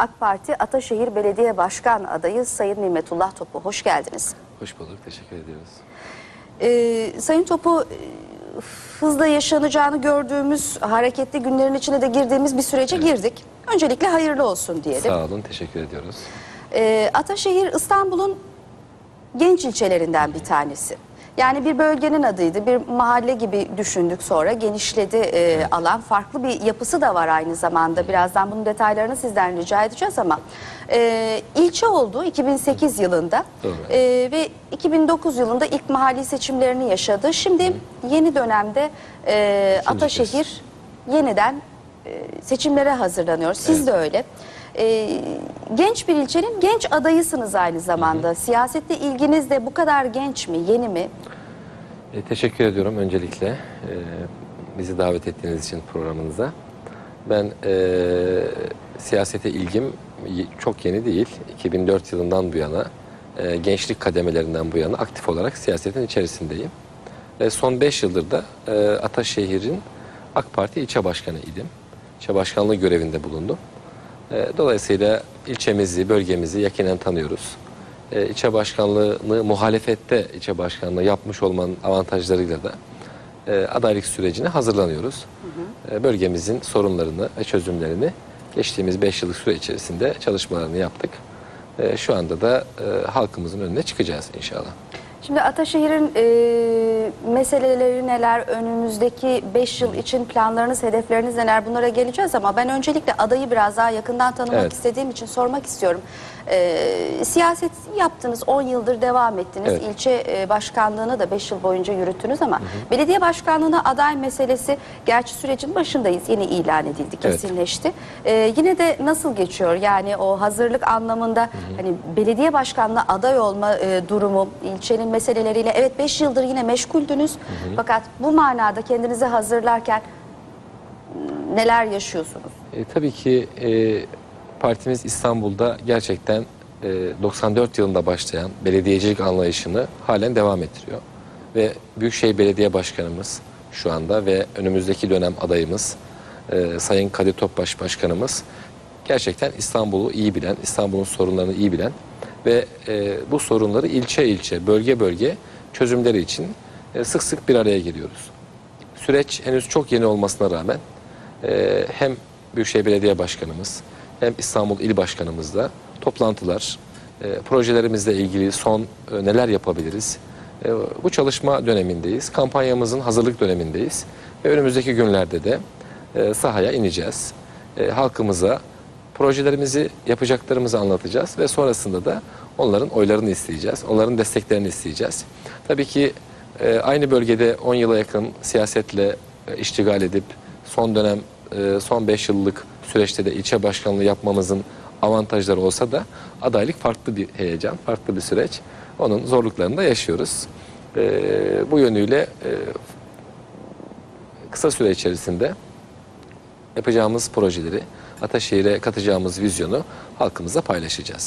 AK Parti Ataşehir Belediye Başkan adayı Sayın Nimetullah Topu. Hoş geldiniz. Hoş bulduk, teşekkür ediyoruz. Ee, Sayın Topu, e, hızla yaşanacağını gördüğümüz hareketli günlerin içine de girdiğimiz bir sürece girdik. Öncelikle hayırlı olsun diyelim. Sağ olun, teşekkür ediyoruz. Ee, Ataşehir İstanbul'un genç ilçelerinden bir tanesi. Yani bir bölgenin adıydı, bir mahalle gibi düşündük sonra genişledi e, alan. Farklı bir yapısı da var aynı zamanda. Birazdan bunun detaylarını sizden rica edeceğiz ama e, ilçe oldu 2008 yılında. E, ve 2009 yılında ilk mahalli seçimlerini yaşadı. Şimdi yeni dönemde e, Ataşehir yeniden e, seçimlere hazırlanıyor. Siz de öyle. E, genç bir ilçenin genç adayısınız aynı zamanda. Siyasette ilginiz de bu kadar genç mi, yeni mi? E, teşekkür ediyorum öncelikle e, bizi davet ettiğiniz için programınıza. Ben e, siyasete ilgim çok yeni değil. 2004 yılından bu yana, e, gençlik kademelerinden bu yana aktif olarak siyasetin içerisindeyim. Ve son 5 yıldır da e, Ataşehir'in AK Parti ilçe başkanı idim. İlçe başkanlığı görevinde bulundum. E, Dolayısıyla ilçemizi, bölgemizi yakinen tanıyoruz. E, İlçe başkanlığını muhalefette ilçe başkanlığı yapmış olmanın avantajlarıyla da e, adaylık sürecine hazırlanıyoruz. E, Bölgemizin sorunlarını ve çözümlerini geçtiğimiz 5 yıllık süre içerisinde çalışmalarını yaptık. E, Şu anda da e, halkımızın önüne çıkacağız inşallah. Şimdi Ataşehir'in e, meseleleri neler, önümüzdeki 5 yıl için planlarınız, hedefleriniz neler bunlara geleceğiz ama ben öncelikle adayı biraz daha yakından tanımak Evet. istediğim için sormak istiyorum. E, siyaset yaptınız, 10 yıldır devam ettiniz. Evet. İlçe e, başkanlığını da 5 yıl boyunca yürüttünüz ama belediye başkanlığına aday meselesi gerçi sürecin başındayız. Yeni ilan edildi, Evet. kesinleşti. E, yine de nasıl geçiyor? Yani o hazırlık anlamında hani belediye başkanlığı aday olma e, durumu ilçenin meseleleriyle evet 5 yıldır yine meşguldünüz. Fakat bu manada kendinizi hazırlarken m, neler yaşıyorsunuz? E, tabii ki e, partimiz İstanbul'da gerçekten e, 94 yılında başlayan belediyecilik anlayışını halen devam ettiriyor. Ve Büyükşehir Belediye Başkanımız şu anda ve önümüzdeki dönem adayımız e, Sayın Kadir Topbaş Başkanımız gerçekten İstanbul'u iyi bilen, İstanbul'un sorunlarını iyi bilen ve e, bu sorunları ilçe ilçe, bölge bölge çözümleri için e, sık sık bir araya geliyoruz. Süreç henüz çok yeni olmasına rağmen e, hem Büyükşehir Belediye Başkanımız hem İstanbul İl Başkanımızla toplantılar, e, projelerimizle ilgili son e, neler yapabiliriz? E, bu çalışma dönemindeyiz. Kampanyamızın hazırlık dönemindeyiz. Ve önümüzdeki günlerde de e, sahaya ineceğiz. E, halkımıza projelerimizi, yapacaklarımızı anlatacağız ve sonrasında da onların oylarını isteyeceğiz. Onların desteklerini isteyeceğiz. Tabii ki e, aynı bölgede 10 yıla yakın siyasetle e, iştigal edip son dönem e, son 5 yıllık süreçte de ilçe başkanlığı yapmamızın avantajları olsa da adaylık farklı bir heyecan, farklı bir süreç. Onun zorluklarını da yaşıyoruz. E, bu yönüyle kısa süre içerisinde yapacağımız projeleri, Ataşehir'e katacağımız vizyonu halkımızla paylaşacağız.